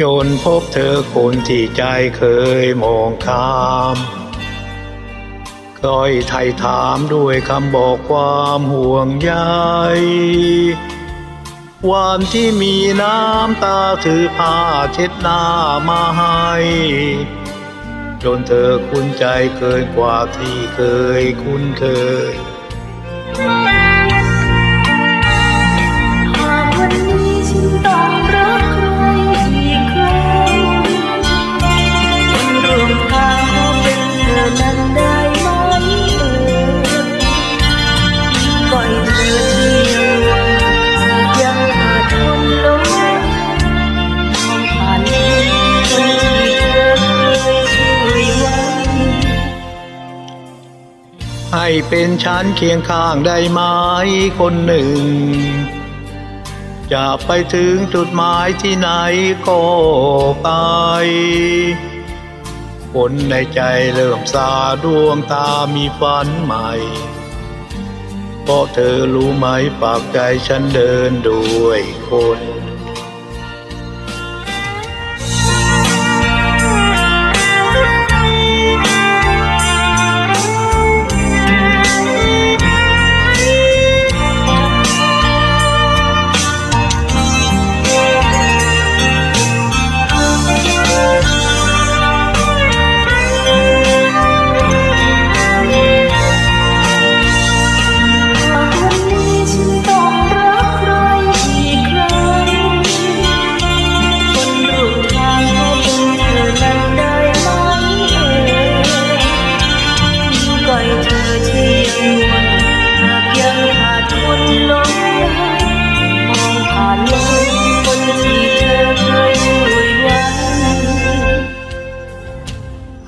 จนพบเธอคนที่ใจเคยมองข้ามคอยไถ่ถามด้วยคำบอกความห่วงใยวันที่มีน้ำตาถือผ้าเช็ดหน้ามาให้จนเธอคุ้นใจเกินกว่าที่เคยคุ้นเคย เป็นฉันเคียงข้างได้ไหมคนหนึ่ง จะไปถึงจุดหมายที่ไหนก็ไป คนในใจเริ่มสาดวงตามีฝันใหม่เพราะเธอรู้ไหมปากใจฉันเดินด้วยคน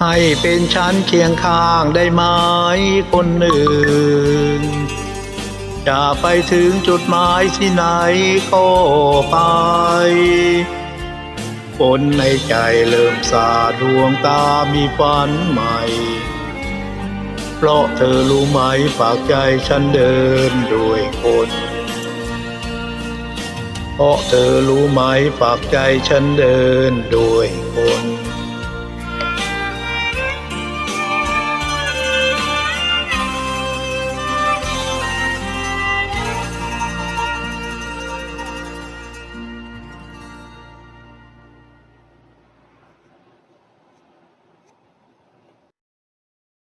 ให้เป็นฉันเคียงข้างได้ไหมคนหนึ่ง จะไปถึงจุดหมายที่ไหนก็ไป คนในใจเริ่มสาดวงตามีฝันใหม่ เพราะเธอรู้ไหมฝากใจฉันเดินด้วยคนเพราะเธอรู้ไหมฝากใจฉันเดินด้วยคน